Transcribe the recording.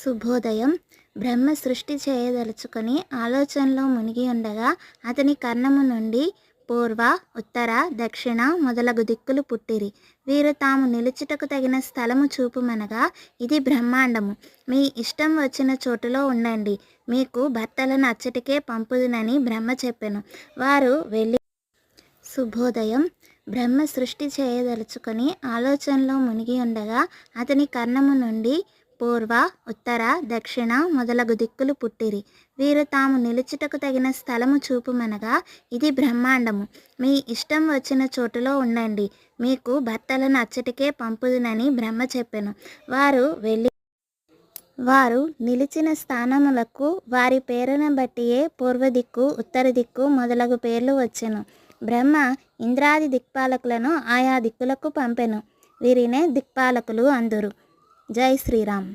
శుభోదయం. బ్రహ్మ సృష్టి చేయదలుచుకొని ఆలోచనలో మునిగి ఉండగా అతని కర్ణము నుండి పూర్వ ఉత్తర దక్షిణ మొదలగు దిక్కులు పుట్టిరి. వీరు తాము నిలుచుటకు తగిన స్థలము చూపుమనగా ఇది బ్రహ్మాండము. మీ ఇష్టం వచ్చిన చోటులో ఉండండి. మీకు భర్తలను అచ్చటికే పంపుదునని బ్రహ్మ చెప్పెను. వారు వెళ్ళి శుభోదయం. బ్రహ్మ సృష్టి చేయదలుచుకొని ఆలోచనలో మునిగి ఉండగా అతని కర్ణము నుండి పూర్వ ఉత్తర దక్షిణ మొదలగు దిక్కులు పుట్టిరి. వీరు తాము నిలుచుటకు తగిన స్థలము చూపుమనగా ఇది బ్రహ్మాండము. మీ ఇష్టం వచ్చిన చోటులో ఉండండి. మీకు భర్తలను అచ్చటికే పంపుదునని బ్రహ్మ చెప్పెను. వారు వెళ్ళి వారు నిలిచిన స్థానములకు వారి పేరును బట్టియే పూర్వ దిక్కు ఉత్తర దిక్కు మొదలగు పేర్లు వచ్చెను. బ్రహ్మ ఇంద్రాది దిక్పాలకులను ఆయా దిక్కులకు పంపెను. వీరినే దిక్పాలకులు అందురు. జై శ్రీరామ్.